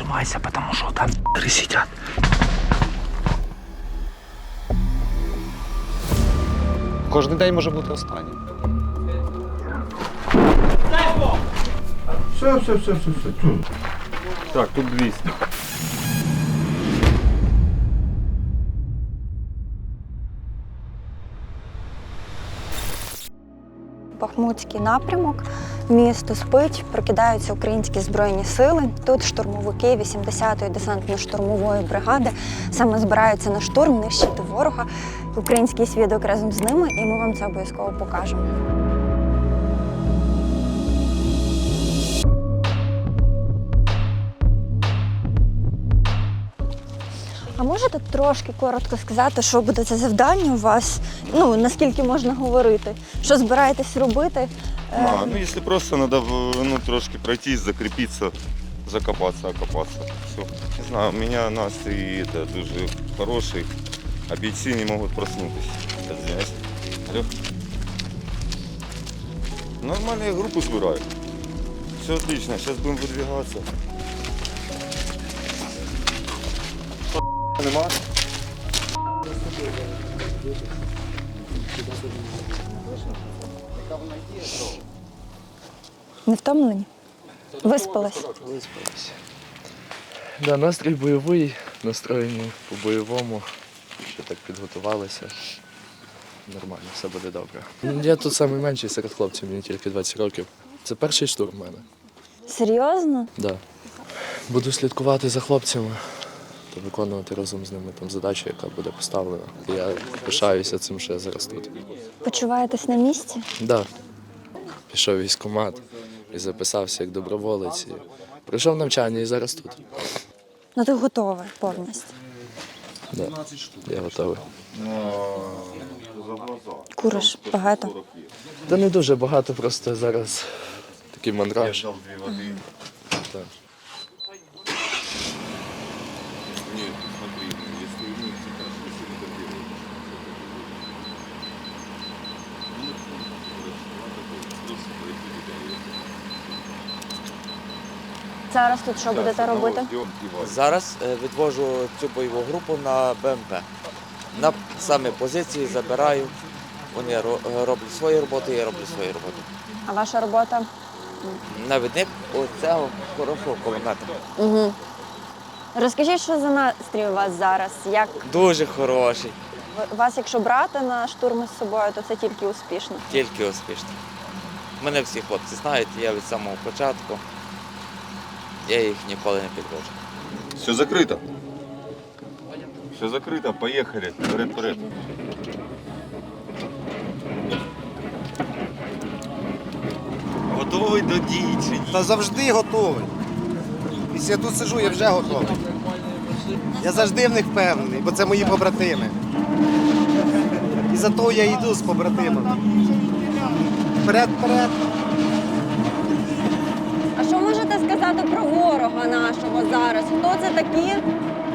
зажимайся, потому что там сидят. Кожен день може бути останнім. Все, все, все, все, все. Тут. Так, тут 200. Бахмутський напрямок. Місто спить, прокидаються українські збройні сили. Тут штурмовики 80-ї десантно-штурмової бригади саме збираються на штурм, нищити ворога. Український свідок разом з ними, і ми вам це обов'язково покажемо. А можете трошки коротко сказати, що буде це завдання у вас? Ну наскільки можна говорити? Що збираєтесь робити? А, ну если просто надо ну, трошки пройтись, закрепиться, закопаться, окопаться. Все. Не знаю, у меня настрій это, дуже хороший, а бійці не можуть проснутися. Алло. Нормально я группу збираю. Все отлично, сейчас будем выдвигаться. Нема? Не втомлені? Виспались? Виспалися. Да, настрій бойовий, настроєні по-бойовому, що так підготувалися. Нормально, все буде добре. Я тут найменший серед хлопців, мені тільки 20 років. Це перший штурм в мене. Серйозно? Да. Буду слідкувати за хлопцями та виконувати разом з ними там задачу, яка буде поставлена. Я пишаюся цим, що я зараз тут. Почуваєтесь на місці? Да. Пішов в військкомат і записався як доброволець. І пройшов навчання і зараз тут. Ну ти готовий повністю. Да. Я готовий. Куриш багато. Та не дуже багато, просто зараз такий мандраж. Так. Нет, смотри, если ну, типа, если не добилось, Зараз тут що будете робити? Зараз е, відвожу цю бойову групу на БМП. На самі позиції забираю. Вони роблять свою роботу, я роблю свою роботу. А ваша робота? Навідник оцього хорошого кулемета. Угу. Розкажіть, що за настрій у вас зараз? Як Дуже хороший, ви- вас, якщо брати на штурми з собою, то це тільки успішно. тільки успішно. Мене всі хлопці знають, я від самого початку. Я їх ніколи не підвожу. Все закрыто. Все закрыто, поехали. Вперед, вперед. Готовий до дій чи ні? Та завжди готовий. Якщо я тут сижу, я вже готовий. Я завжди в них впевнений, бо це мої побратими. І за то я йду з побратимами. Вперед, вперед. А що можете сказати про ворога зараз? Хто це такі?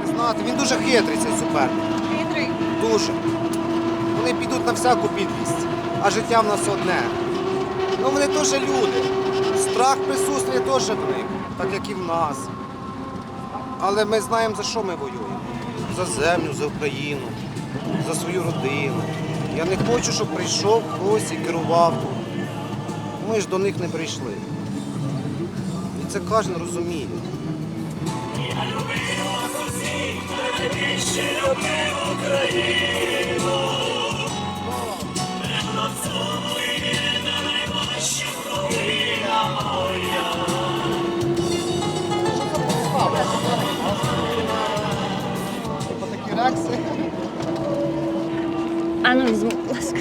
Ви знаєте, він дуже хитрий, цей суперник. Хитрий. Дуже. Вони підуть на всяку підлість, а життя в нас одне. Ну вони теж люди. Страх присутствує теж в них, так як і в нас. Але ми знаємо, за що ми воюємо. За землю, за Україну, за свою родину. Я не хочу, щоб прийшов хтось і керував. Ми ж до них не прийшли. І це кожен розуміє. Такі реакції. А ну візьміть, будь ласка.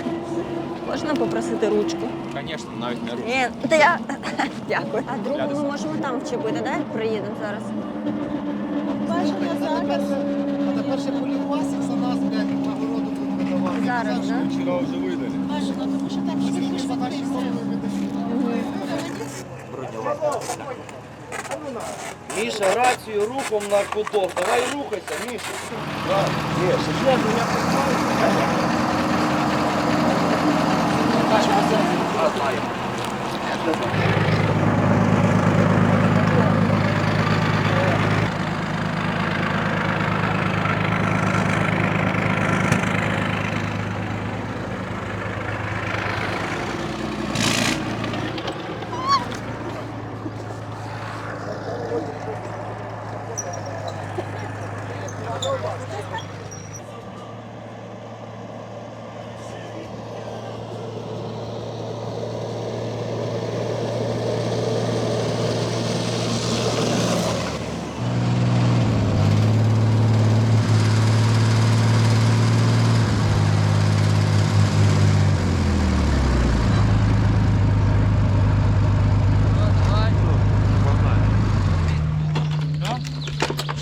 Можна попросити ручку? Звісно, навіть не руку. Ні, та я дякую. А другу ми можемо там вчепити, да? як Приїдемо зараз. А тепер ще полювасик за нас, блядь, нагороду будуть видавати. Зараз, да? Вчора вже видали. Міша, рацію рухом на куток. Давай рухайся, Міша.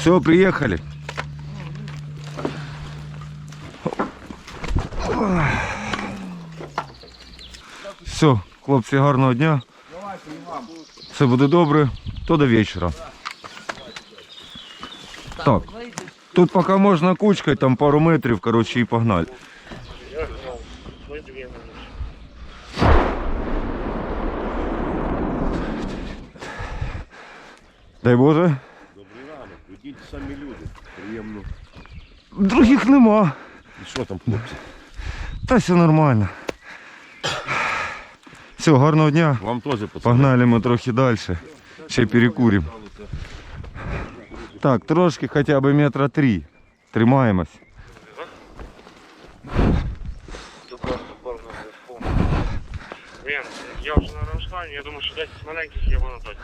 Все, приехали. Все, хлопці, гарного дня. Все буде добре, то до вечора. Так, тут поки можна кучкою, там пару метрів, коротше, і погнали. Дай Боже. Добрий ранок, ідіть самі люди. Приємно. Других нема. І що там, хлопці? Та все нормально. Все, гарного дня. Вам теж пацани. Погнали ми трохи далі. Ще перекуримо. Так, трошки хоча б метра три. Тримаємось. Він, я вже на Рамштайні, я думаю, що 10 маленьких є воно точно.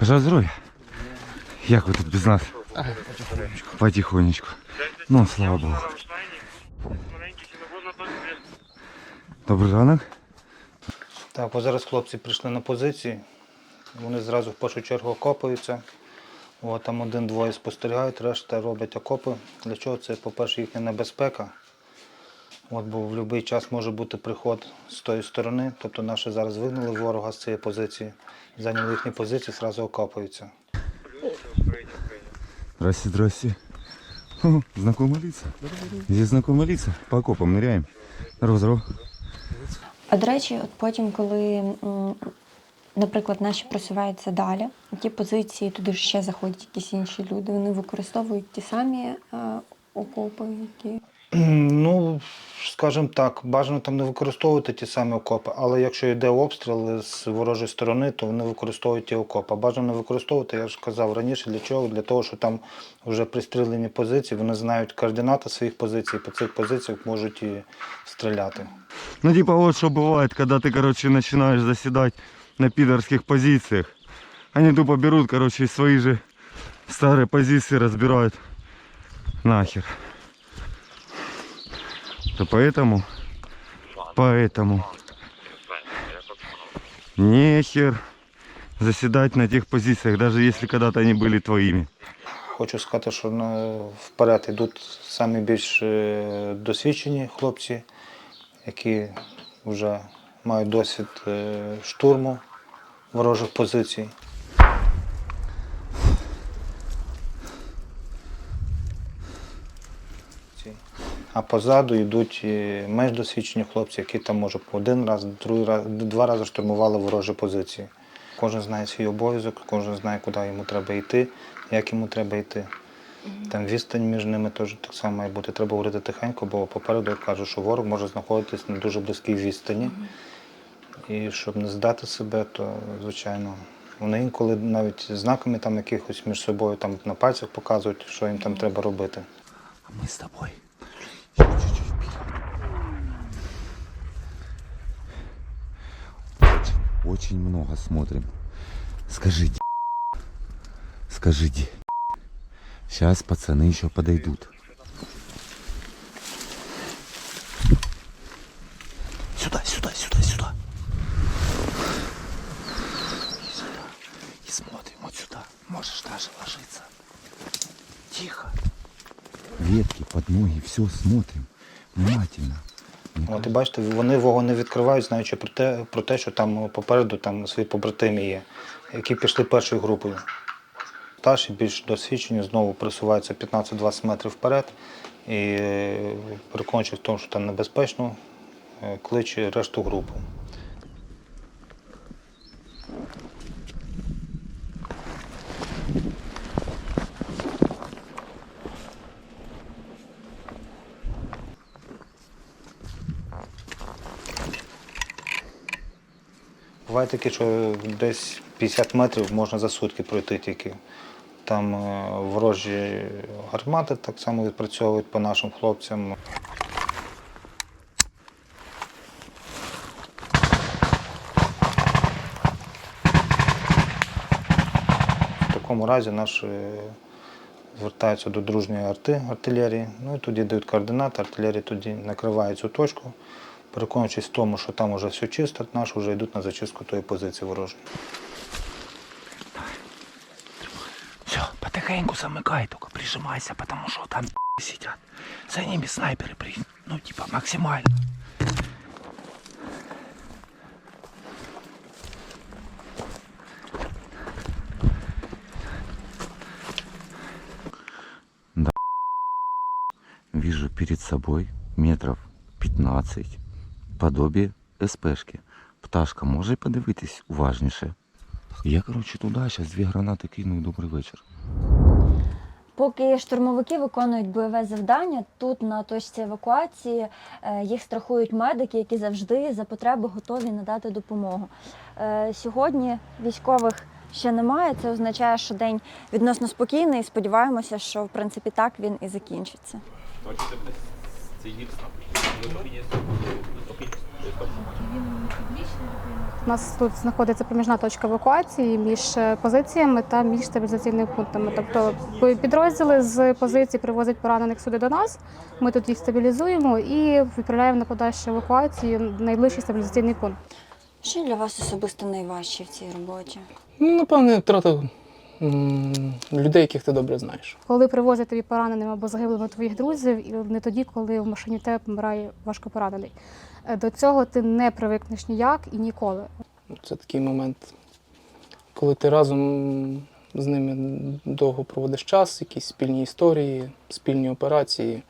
Бажаю здоров'я. Як ви тут без нас? Потихонечку. Ну, слава Богу. на Рамштайні, 10 маленьких і не можна точно є. Добрий ранок. Так, зараз хлопці прийшли на позиції. Вони зразу в першу чергу окопуються. От, там один-двоє спостерігають, решта роблять окопи. Для чого це? По-перше, їхня небезпека. От, бо в будь-який час може бути приход з тої сторони. Тобто наші зараз вигнали ворога з цієї позиції, зайняли їхні позиції, зразу окопуються. Здрасте, здрасте. О, знакомые лица. Здесь знакомые лица. По окопам ныряем. Здорово, здорово. А до речі, от потім, коли, м, наприклад, наші просуваються далі, ті позиції, туди ж ще заходять якісь інші люди, вони використовують ті самі е, окопи, які. Ну, скажімо так, бажано там не використовувати ті самі окопи, але якщо йде обстріл з ворожої сторони, то вони використовують ті окопи. А Бажано не використовувати, я ж казав раніше, для чого? Для того, що там вже пристрілені позиції, вони знають координати своїх позицій, по цих позиціях можуть і стріляти. Ну, типа, вот что бывает, когда ты, короче, начинаешь заседать на пидорских позициях. Они тупо берут, короче, и свои же старые позиции разбирают нахер. То поэтому, поэтому нехер заседать на тех позициях, даже если когда-то они были твоими. Хочу сказати, що ну, вперед йдуть самі більш е, досвідчені хлопці, які вже мають досвід е, штурму ворожих позицій. Ці. А позаду йдуть е, менш досвідчені хлопці, які там може по один раз, другий раз, два рази штурмували ворожі позиції. Кожен знає свій обов'язок, кожен знає, куди йому треба йти, як йому треба йти. Там відстань між ними теж так само має бути. Треба говорити тихенько, бо попереду я кажу, що ворог може знаходитись на дуже близькій відстані. І щоб не здати себе, то звичайно. Вони інколи навіть знаками там якихось між собою там на пальцях показують, що їм там треба робити. А мы с тобой. Очень, много смотрим. Скажите, скажите. Сейчас пацаны еще подойдут. Ноги, все смотрим. Внимательно. От і бачите, вони вогонь не відкривають, знаючи про те, про те, що там попереду там свої побратими є, які пішли першою групою. Старші, більш досвідчені, знову присуваються 15-20 метрів вперед і е, переконуючись в тому, що там небезпечно, е, кличе решту групу. Буває таке, що десь 50 метрів можна за сутки пройти тільки. Там е, ворожі гармати так само відпрацьовують по нашим хлопцям. В такому разі наші звертаються до дружньої арти, артилерії, ну і тоді дають координати, артилерія тоді накриває цю точку, переконуючись в тому, що там вже все чисто, наші вже йдуть на зачистку тої позиції ворожої. Все, потихоньку. потихоньку замыкай, только прижимайся, потому что там сидят. За ними снайперы, при... ну типа максимально. Вижу перед собой метров 15 подобие СПшки. Пташка, може подивитись уважніше? Я, коротше, туди зараз дві гранати кину добрий вечір. Поки штурмовики виконують бойове завдання, тут на точці евакуації е, їх страхують медики, які завжди за потреби готові надати допомогу. Е, Сьогодні військових ще немає. Це означає, що день відносно спокійний. і Сподіваємося, що в принципі так він і закінчиться. У нас тут знаходиться проміжна точка евакуації між е, позиціями та між стабілізаційними пунктами. Тобто підрозділи з позицій привозять поранених сюди до нас. Ми тут їх стабілізуємо і відправляємо на подальшу евакуацію в найближчий стабілізаційний пункт. Що для вас особисто найважче в цій роботі? Ну, напевне, втрата людей, яких ти добре знаєш. Коли привозять тобі пораненими або загиблими твоїх друзів, і не тоді, коли в машині тебе помирає важко поранений. Е, До цього ти не привикнеш ніяк і ніколи. Це такий момент, коли ти разом з ними довго проводиш час, якісь спільні історії, спільні операції,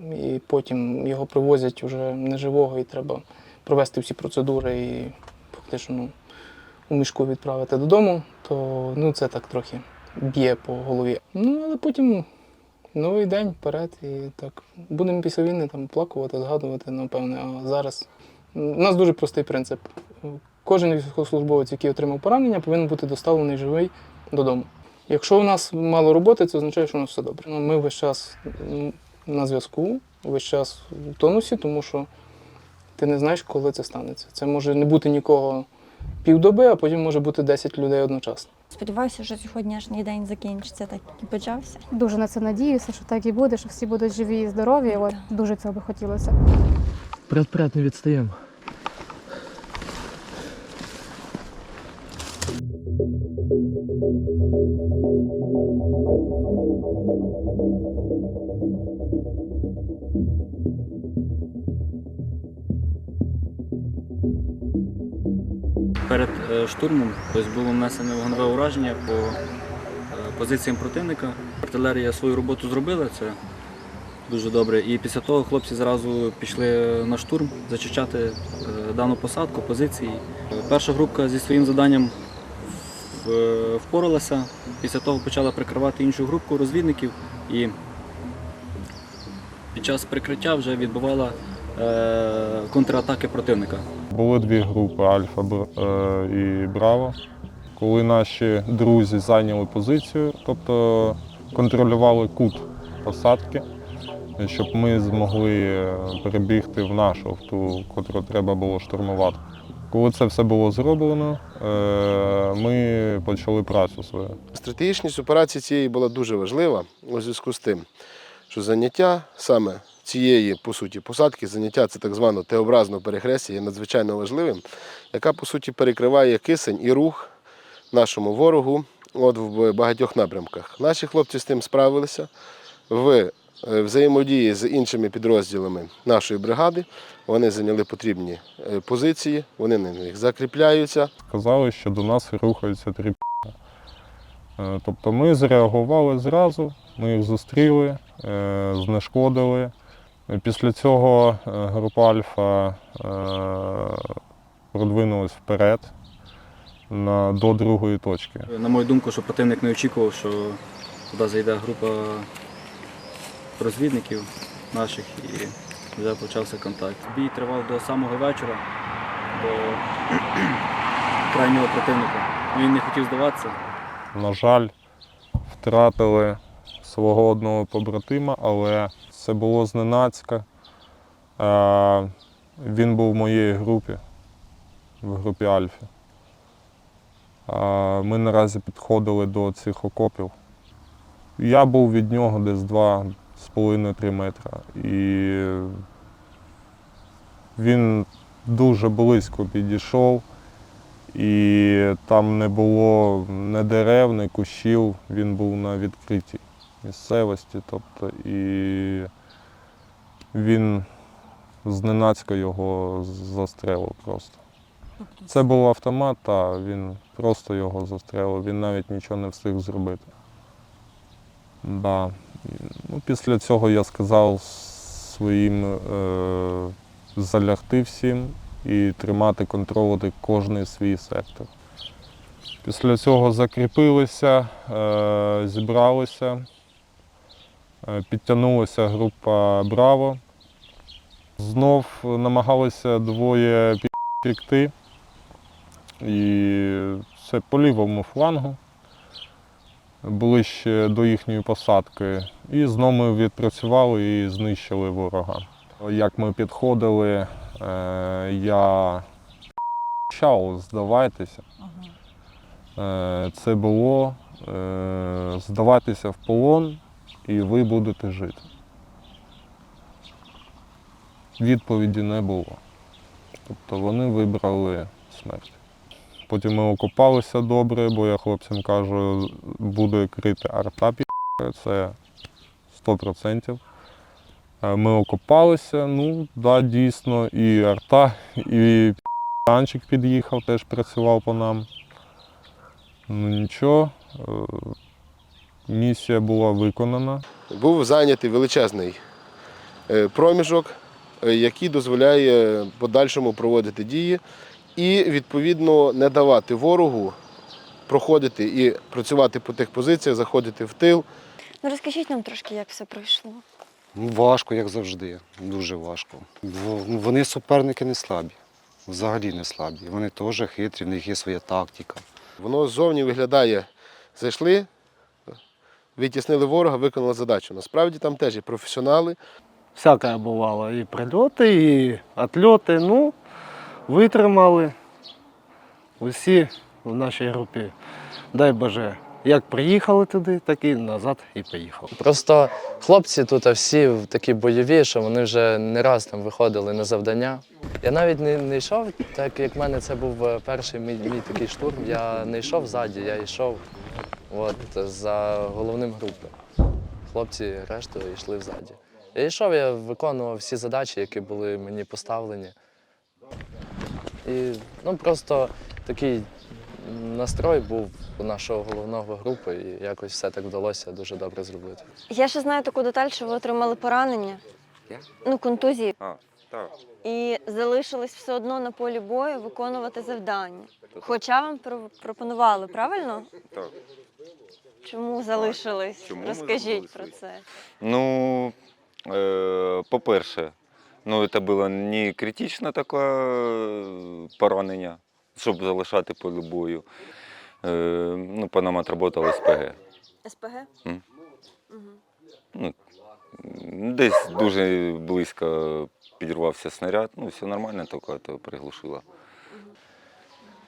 і потім його привозять уже неживого, і треба провести всі процедури і фактично ну, у мішку відправити додому, то ну, це так трохи б'є по голові. Ну, але потім новий день вперед і так будемо після війни там плакувати, згадувати, напевне. А зараз у нас дуже простий принцип. Кожен військовослужбовець, який отримав поранення, повинен бути доставлений живий додому. Якщо у нас мало роботи, це означає, що у нас все добре. Ну, Ми весь час на зв'язку, весь час в тонусі, тому що ти не знаєш, коли це станеться. Це може не бути нікого півдоби, а потім може бути 10 людей одночасно. Сподіваюся, що сьогоднішній день закінчиться так, як і почався. Дуже на це надіюся, що так і буде, що всі будуть живі і здорові. От дуже цього би хотілося. Вперед, не відстаємо. Перед е, штурмом тобто було внесене вогневе ураження по е, позиціям противника. Артилерія свою роботу зробила, це дуже добре. І після того хлопці зразу пішли на штурм зачищати е, дану посадку, позиції. Перша групка зі своїм завданням впоралася. Після того почала прикривати іншу групку розвідників і під час прикриття вже відбувала контратаки противника. Були дві групи Альфа е, і Браво. Коли наші друзі зайняли позицію, тобто контролювали кут посадки, щоб ми змогли е, перебігти в нашу, в ту, котру треба було штурмувати. Коли це все було зроблено, е, ми почали працю свою. Стратегічність операції цієї була дуже важлива у зв'язку з тим, що заняття саме цієї по суті посадки, заняття це так зване Т-образного перехрестя є надзвичайно важливим, яка по суті перекриває кисень і рух нашому ворогу от в багатьох напрямках. Наші хлопці з тим справилися в е, взаємодії з іншими підрозділами нашої бригади. Вони зайняли потрібні е, позиції, вони на них закріпляються. Сказали, що до нас рухаються три п***. Е, Тобто ми зреагували зразу, ми їх зустріли, знешкодили. Після цього е, група Альфа е, продвинулась вперед на, до другої точки. На мою думку, що противник не очікував, що туди зайде група розвідників наших і вже почався контакт. Бій тривав до самого вечора, до крайнього противника. Він не хотів здаватися. На жаль, втратили свого одного побратима, але це було зненацька. Е, Він був в моїй групі, в групі Альфі. Е, Ми наразі підходили до цих окопів. Я був від нього десь 2,5-3 метра. І він дуже близько підійшов і там не було ні дерев, ні кущів, він був на відкритій місцевості. Тобто, і він зненацька його застрелив просто. Це був автомат, а він просто його застрелив, він навіть нічого не встиг зробити. Да. Ну, після цього я сказав своїм е, залягти всім і тримати, контролювати кожний свій сектор. Після цього закріпилися, е, зібралися, підтягнулася група Браво. Знов намагалися двоє пікти. І це по лівому флангу, ближче до їхньої посадки. І знову ми відпрацювали і знищили ворога. Як ми підходили, е, я почав здавайтеся. Е, Це було е, здаватися в полон і ви будете жити. Відповіді не було. Тобто вони вибрали смерть. Потім ми окопалися добре, бо я хлопцям кажу, буде крити арта пі***, це 100%. Е, Ми окопалися, ну, да, дійсно, і арта, і танчик під'їхав, теж працював по нам. Ну нічого, е, місія була виконана. Був зайнятий величезний е, проміжок, е, який дозволяє подальшому проводити дії і, відповідно, не давати ворогу проходити і працювати по тих позиціях, заходити в тил. Ну розкажіть нам трошки, як все пройшло. Ну, важко, як завжди. Дуже важко. Ну, вони суперники не слабі. Взагалі не слабі. Вони теж хитрі, в них є своя тактика. Воно ззовні виглядає, зайшли, витіснили ворога, виконали задачу. Насправді там теж є професіонали. Всяке бувало. І прильоти, і отльоти. Ну, витримали усі в нашій групі. Дай Боже, як приїхали туди, так і назад і поїхали. Просто хлопці тут всі такі бойові, що вони вже не раз там виходили на завдання. Я навіть не, не йшов, так як в мене це був е, перший мій, мій такий штурм. Я не йшов ззаді, я йшов от, за головним групи. Хлопці решту йшли взаді. Я йшов, я виконував всі задачі, які були мені поставлені. І ну, просто такий настрой був у нашого головного групи, і якось все так вдалося дуже добре зробити. Я ще знаю таку деталь, що ви отримали поранення, Я? ну контузії, А, так. і залишились все одно на полі бою виконувати завдання. Хоча вам пропонували, правильно? Так. Чому залишились? чому ми Розкажіть про залишились? це. Ну, е, по-перше, ну, це було не критичне таке поранення, щоб залишати поле бою. Е, ну, по нам СПГ. СПГ? М. Угу. Ну, десь дуже близько підірвався снаряд. Ну, все нормально, тільки то приглушило.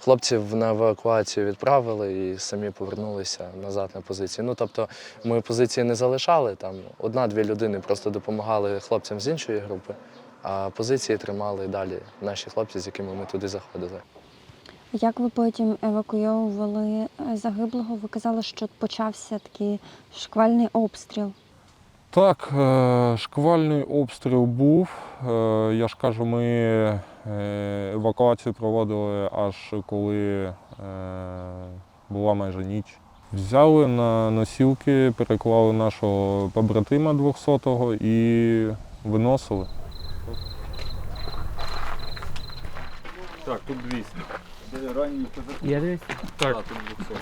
Хлопців на евакуацію відправили і самі повернулися назад на позиції. Ну тобто ми позиції не залишали, там одна-дві людини просто допомагали хлопцям з іншої групи, а позиції тримали далі наші хлопці, з якими ми туди заходили. Як ви потім евакуйовували е, загиблого? Ви казали, що почався такий шквальний обстріл. Так, е, шквальний обстріл був. Е, Я ж кажу, ми евакуацію проводили аж коли е, була майже ніч. Взяли на носілки, переклали нашого побратима 200-го і виносили. Так, тут 200. Ранні Є 200? Так, тут 200.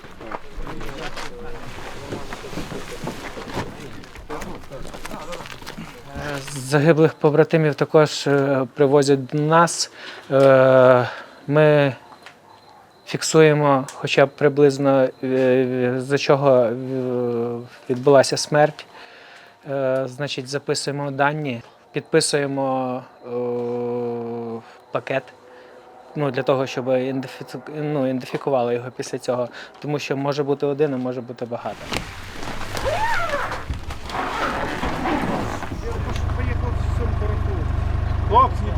Загиблих побратимів також е, привозять до нас. Е, Ми фіксуємо хоча б приблизно е, за чого відбулася смерть. Значить, записуємо дані, підписуємо пакет. Ну, для того, щоб ну, ідентифікували його після цього, тому що може бути один, а може бути багато.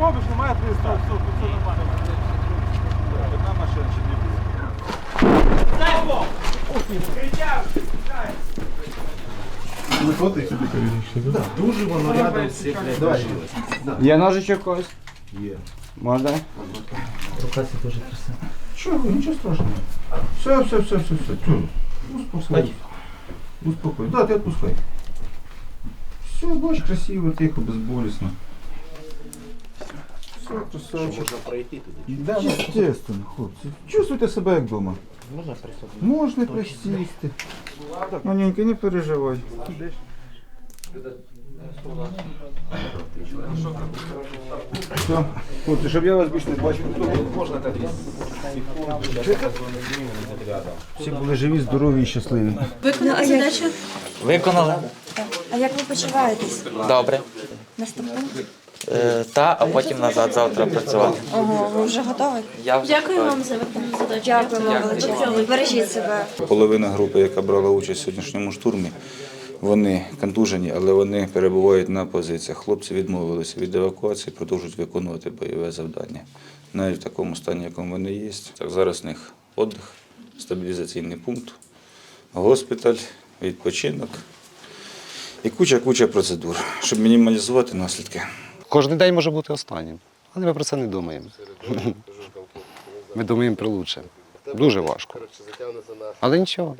Ж немає 300. Одна машина чи дві. Дуже воно рядом всіх лишилось. Є ножичок когось? Є. Можна? Рука це дуже красива. Чого, нічого страшного. Все, все, все, все, все. Чого? Успокой. Успокой. Да, ти відпускай. Все, бач, красиво, тихо, безболісно. Все, красавчик. Можна пройти туди. Да, естественно, хлопці. Чувствуйте себе як вдома. Можна присутати? Можна присісти. Маненька, не переживай. Все, хлопці, щоб я вас більше не бачив, можна так. Всі були живі, здорові і щасливі. Виконали задачу? Виконали. А як ви почуваєтесь? Добре. Наступне? Е, Та, а потім назад завтра працювати. Ого, ви вже готові? Я вже Дякую готовий. вам за виконану задачу. Дякую вам величезно. Бережіть себе. Половина групи, яка брала участь в сьогоднішньому штурмі, вони контужені, але вони перебувають на позиціях. Хлопці відмовилися від евакуації, продовжують виконувати бойове завдання. Навіть в такому стані, якому вони є. Так, зараз в них віддих, стабілізаційний пункт, госпіталь, відпочинок і куча-куча процедур, щоб мінімалізувати наслідки. Кожен день може бути останнім, але ми про це не думаємо. Ми думаємо про лучше. Дуже важко. Але нічого.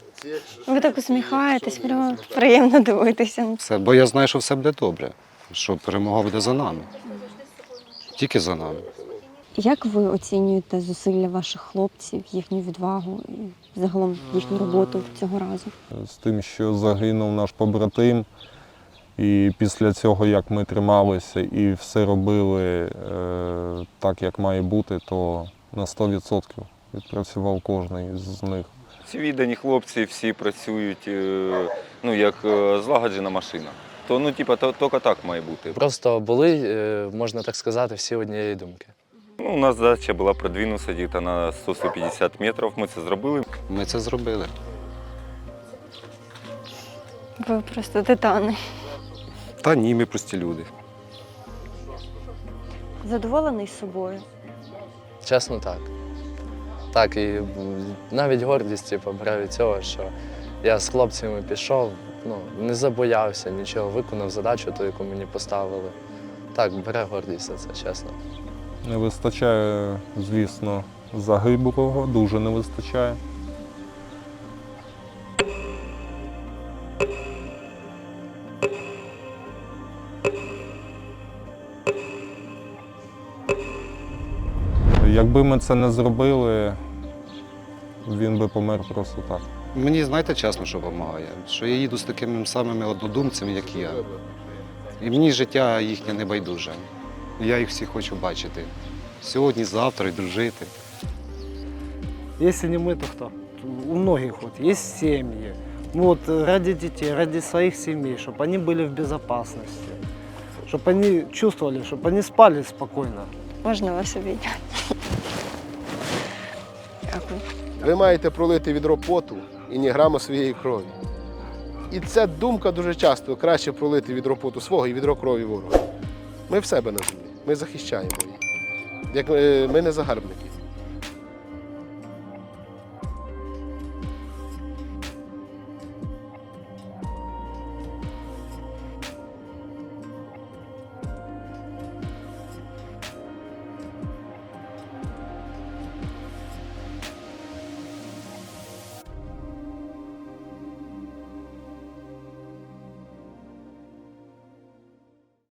Ви так усміхаєтесь, прямо приємно дивитися. Все, бо я знаю, що все буде добре, що перемога буде за нами. Тільки за нами. Як ви оцінюєте зусилля ваших хлопців, їхню відвагу і загалом їхню роботу цього разу? з тим, що загинув наш побратим. І після цього, як ми трималися і все робили е, так, як має бути, то на 100% відпрацював кожен з них. Всі віддані хлопці, всі працюють е, ну, як е, злагоджена машина. То ну, типа, то, тільки так має бути. Просто були, е, можна так сказати, всі однієї думки. Ну, у нас задача була продвинутися десь на 100-150 метрів. Ми це зробили. Ми це зробили. Ви просто титани. Та ні, ми прості люди. Задоволений собою. Чесно, так. Так, і навіть гордість типу, бере від цього, що я з хлопцями пішов, ну, не забоявся нічого, виконав задачу, ту, яку мені поставили. Так, бере гордість за це, чесно. Не вистачає, звісно, загиблого, дуже не вистачає. Якби ми це не зробили, він би помер просто так. Мені знаєте чесно, що допомагає? Що я їду з такими самими однодумцями, як я. І мені життя їхнє не байдуже. Я їх всіх хочу бачити. Сьогодні, завтра і дружити. Если не мы, то кто? У многих вот есть семьи. Ну вот э, ради детей, ради своих семей, чтобы они были в безопасности, чтобы они чувствовали, чтобы они спали спокойно. Можна вас обійняти? Ви маєте пролити відро поту і ні грама своєї крові. І ця думка дуже часто краще пролити відро поту свого і відро крові ворога. Ми в себе на землі, ми захищаємо її. Як е, ми не загарбники.